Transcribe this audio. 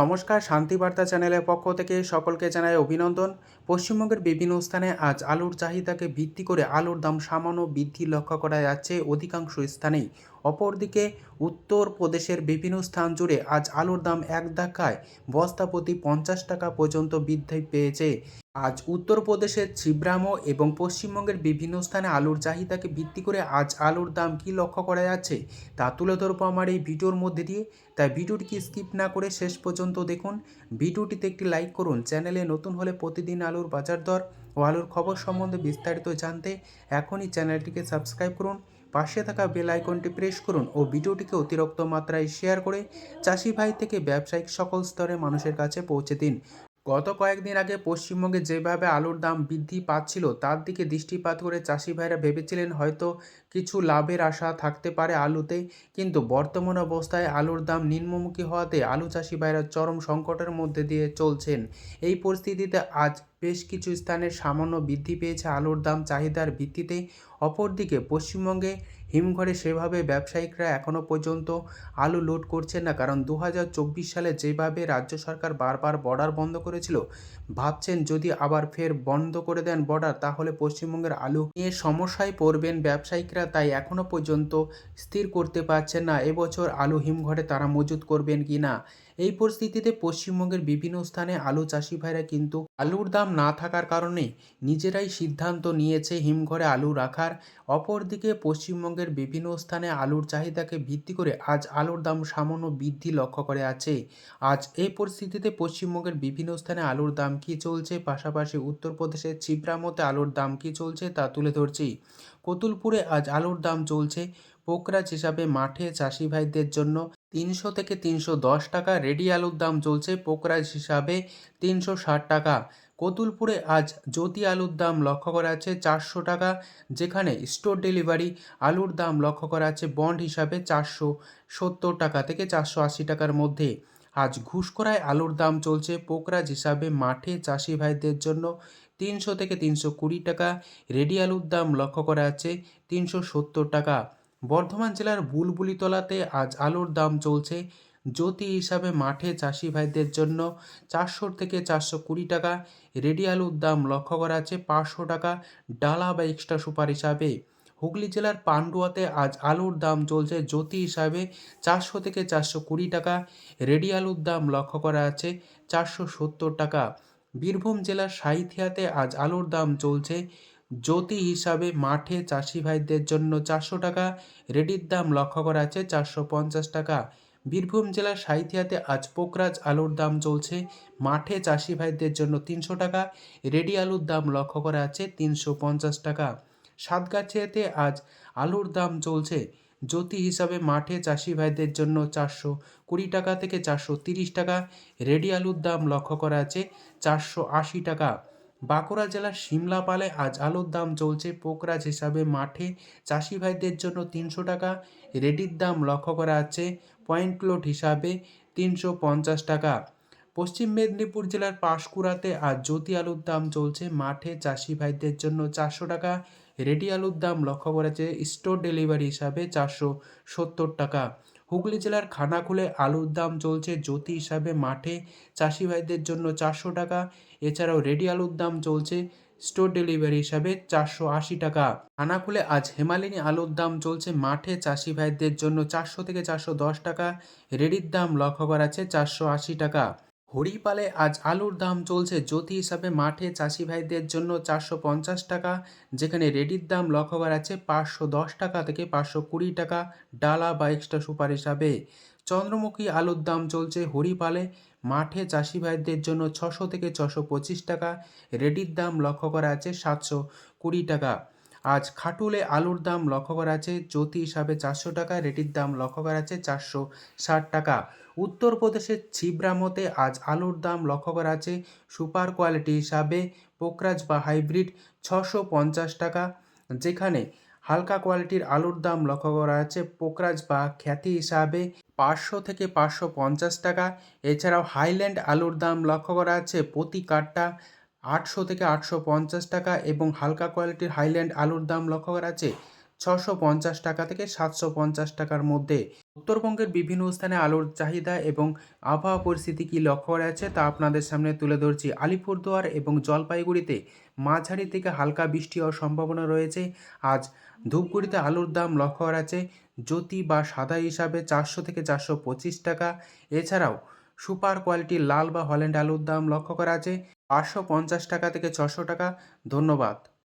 নমস্কার, শান্তিবার্তা চ্যানেলের পক্ষ থেকে সকলকে জানাই অভিনন্দন। পশ্চিমবঙ্গের বিভিন্ন স্থানে আজ আলুর চাহিদাকে ভিত্তি করে আলুর দাম সামান্য বৃদ্ধি লক্ষ্য করা যাচ্ছে অধিকাংশ স্থানেই। অপরদিকে, উত্তরপ্রদেশের বিভিন্ন স্থান জুড়ে আজ আলুর দাম এক ধাক্কায় বস্তা প্রতি পঞ্চাশ টাকা পর্যন্ত বৃদ্ধি পেয়েছে। আজ উত্তরপ্রদেশের ছিব্রামো এবং পশ্চিমবঙ্গের বিভিন্ন স্থানে আলুর চাহিদাকে ভিত্তি করে আজ আলুর দাম কি লক্ষ্য করা যাচ্ছে তা তুলে ধরবো আমার এই ভিডিওর মধ্যে দিয়ে। তাই ভিডিওটিকে স্কিপ না করে শেষ পর্যন্ত দেখুন। ভিডিওটিতে একটি লাইক করুন। চ্যানেলে নতুন হলে প্রতিদিন আলুর বাজার দর ও আলুর খবর সম্বন্ধে বিস্তারিত জানতে এখনই চ্যানেলটিকে সাবস্ক্রাইব করুন। পাশে থাকা বেল আইকনটি প্রেস করুন ও ভিডিওটিকে অতিরিক্ত মাত্রায় শেয়ার করে চাষি ভাই থেকে ব্যবসায়িক সকল স্তরে মানুষের কাছে পৌঁছে দিন। গত কয়েকদিন আগে পশ্চিমবঙ্গে যেভাবে আলুর দাম বৃদ্ধি পাচ্ছিল, তার দিকে দৃষ্টিপাত করে চাষি ভাইরা ভেবেছিলেন হয়তো কিছু লাভের আশা থাকতে পারে আলুতে। কিন্তু বর্তমান অবস্থায় আলুর দাম নিম্নমুখী হওয়াতে আলু চাষি ভাইরা চরম সংকটের মধ্যে দিয়ে চলছেন। এই পরিস্থিতিতে আজ বেশ কিছু স্থানে সামান্য বৃদ্ধি পেয়েছে আলুর দাম চাহিদার ভিত্তিতে। অপরদিকে পশ্চিমবঙ্গে হিমঘরে সেভাবে ব্যবসায়িকরা এখনও পর্যন্ত আলু লোড করছেন না। কারণ দু হাজার চব্বিশ সালে যেভাবে রাজ্য সরকার বারবার বর্ডার বন্ধ করেছিল, ভাবছেন যদি আবার ফের বন্ধ করে দেন বর্ডার, তাহলে পশ্চিমবঙ্গের আলু নিয়ে সমস্যায় পড়বেন ব্যবসায়িকরা, তাই এখনও পর্যন্ত স্থির করতে পারছেন না। এবছর আলু হিমঘরে তারা মজুত করবেন কি না? এই পরিস্থিতিতে পশ্চিমবঙ্গের বিভিন্ন স্থানে আলু চাষি ভাইরা কিন্তু আলুর দাম না থাকার কারণে নিজেরাই সিদ্ধান্ত নিয়েছে হিমঘরে আলু রাখার। অপরদিকে পশ্চিমবঙ্গের বিভিন্ন স্থানে আলুর চাহিদাকে ভিত্তি করে আজ আলুর দাম সামান্য বৃদ্ধি লক্ষ্য করে আছে। আজ এই পরিস্থিতিতে পশ্চিমবঙ্গের বিভিন্ন স্থানে আলুর দাম কী চলছে? পাশাপাশি উত্তরপ্রদেশের ছিবরামতে আলুর দাম কী চলছে তা তুলে ধরছি। কতুলপুরে আজ আলুর দাম চলছে পোকরাজ হিসাবে মাঠে চাষি ভাইদের জন্য তিনশো থেকে তিনশো দশ টাকা রেডি আলুর দাম চলছে পোকরাজ হিসাবে তিনশো ষাট টাকা। কতুলপুরে আজ জ্যোতি আলুর দাম লক্ষ্য করা আছে চারশো টাকা, যেখানে স্টোর ডেলিভারি আলুর দাম লক্ষ্য করা আছে বন্ড হিসাবে চারশো সত্তর টাকা থেকে চারশো আশি টাকার মধ্যে। আজ ঘুষকরায় আলুর দাম চলছে পোকরাজ হিসাবে মাঠে চাষি ভাইদের জন্য তিনশো থেকে তিনশো কুড়ি টাকা, রেডি আলুর দাম লক্ষ্য করা আছে তিনশো সত্তর টাকা। বর্ধমান জেলার বুলবুলিতলাতে আজ আলুর দাম চলছে। জ্যোতি হিসাবে মাঠে চাষি ভাইদের জন্য চারশো থেকে চারশো কুড়ি টাকা, রেডি আলুর দাম লক্ষ্য করা আছে পাঁচশো টাকা, ডালা বা এক্সট্রা সুপার হিসাবে। হুগলি জেলার পান্ডুয়াতে আজ আলুর দাম চলছে জ্যোতি হিসাবে চারশো থেকে চারশো কুড়ি টাকা, রেডি আলুর দাম লক্ষ্য করা আছে চারশো সত্তর টাকা। বীরভূম জেলার সাঁইথিয়াতে আজ আলুর দাম চলছে জ্যোতি হিসাবে মাঠে চাষি ভাইদের জন্য চারশো টাকা, রেডির দাম লক্ষ্য করা আছে চারশো পঞ্চাশ টাকা। বীরভূম জেলার সাঁইথিয়াতে আজ পোকরাজ আলুর দাম চলছে, মাঠে চাষি ভাইদের জন্য তিনশো টাকা, রেডি আলুর দাম লক্ষ্য করা আছে তিনশো পঞ্চাশ টাকা। সাতগাছিয়াতে আজ আলুর দাম চলছে, জ্যোতি হিসাবে মাঠে চাষি ভাইদের জন্য চারশো কুড়ি টাকা থেকে চারশো তিরিশ টাকা, রেডি আলুর দাম লক্ষ্য করা আছে চারশো আশি টাকা। বাঁকুড়া জেলার সিমলাপালে আজ আলুর দাম চলছে পোকরাজ হিসাবে মাঠে। চাষি ভাইদের জন্য তিনশো টাকা, রেডির দাম লক্ষ্য করা আছে পয়েন্ট লোড হিসাবে তিনশো পঞ্চাশ টাকা। পশ্চিম মেদিনীপুর জেলার পাঁশকুড়াতে আজ জ্যোতি আলুর দাম চলছে মাঠে। চাষি ভাইদের জন্য চারশো টাকা রেডি আলুর দাম লক্ষ্য করেছে স্টোর ডেলিভারি হিসাবে চারশো সত্তর টাকা। হুগলি জেলার খানাকুলে আলুর দাম চলছে জ্যোতি হিসাবে মাঠে। চাষি ভাইদের জন্য চারশো টাকা। এছাড়াও রেডি আলুর দাম চলছে স্টোর ডেলিভারি হিসাবে চারশো আশি টাকা। খানাকুলে আজ হেমালিনী আলুর দাম চলছে মাঠে। চাষি ভাইদের জন্য চারশো থেকে চারশো দশ টাকা। রেডির দাম লক্ষ্য করা আছে চারশো আশি টাকা। হরিপালে আজ আলুর দাম চলছে জ্যোতি হিসাবে মাঠে চাষি ভাইদের জন্য চারশো পঞ্চাশ টাকা, যেখানে রেডির দাম লক্ষ্য করা আছে পাঁচশো দশ টাকা থেকে পাঁচশো কুড়ি টাকা, ডালা বা এক্সট্রা সুপার হিসাবে। চন্দ্রমুখী আলুর দাম চলছে হরিপালে, মাঠে চাষি ভাইদের জন্য ছশো থেকে ছশো পঁচিশ টাকা, রেডির দাম লক্ষ্য করা আছে সাতশো কুড়ি টাকা। আজ খাটুলে আলুর দাম লক্ষ্য করা আছে, জ্যোতি হিসাবে চারশো টাকা রেডির দাম লক্ষ্য করা আছে চারশো ষাট টাকা। উত্তরপ্রদেশের ছিবরামতে আজ আলুর দাম লক্ষ্য করা আছে সুপার কোয়ালিটি হিসাবে পোকরাজ বা হাইব্রিড ছশো পঞ্চাশ টাকা। যেখানে হালকা কোয়ালিটির আলুর দাম লক্ষ্য করা আছে পোকরাজ বা খ্যাতি হিসাবে পাঁচশো থেকে পাঁচশো পঞ্চাশ টাকা। এছাড়াও হাইল্যান্ড আলুর দাম লক্ষ্য করা আছে প্রতি কাঠটা আটশো থেকে আটশো পঞ্চাশ টাকা এবং হালকা কোয়ালিটির হাইল্যান্ড আলুর দাম লক্ষ্য করা আছে ছশো পঞ্চাশ টাকা থেকে সাতশো পঞ্চাশ টাকার মধ্যে। উত্তরবঙ্গের বিভিন্ন স্থানে আলুর চাহিদা এবং আবহাওয়া পরিস্থিতি কী লক্ষ্য করা আছে তা আপনাদের সামনে তুলে ধরছি। আলিপুরদুয়ার এবং জলপাইগুড়িতে মাঝারি থেকে হালকা বৃষ্টি হওয়ার সম্ভাবনা রয়েছে। আজ ধূপগুড়িতে আলুর দাম লক্ষ্য করা আছে জ্যোতি বা সাদা হিসাবে চারশো থেকে চারশো পঁচিশ টাকা। এছাড়াও সুপার কোয়ালিটি লাল বা হল্যান্ড আলুর দাম লক্ষ্য করা আছে পাঁচশো পঞ্চাশ টাকা থেকে ছশো টাকা। ধন্যবাদ।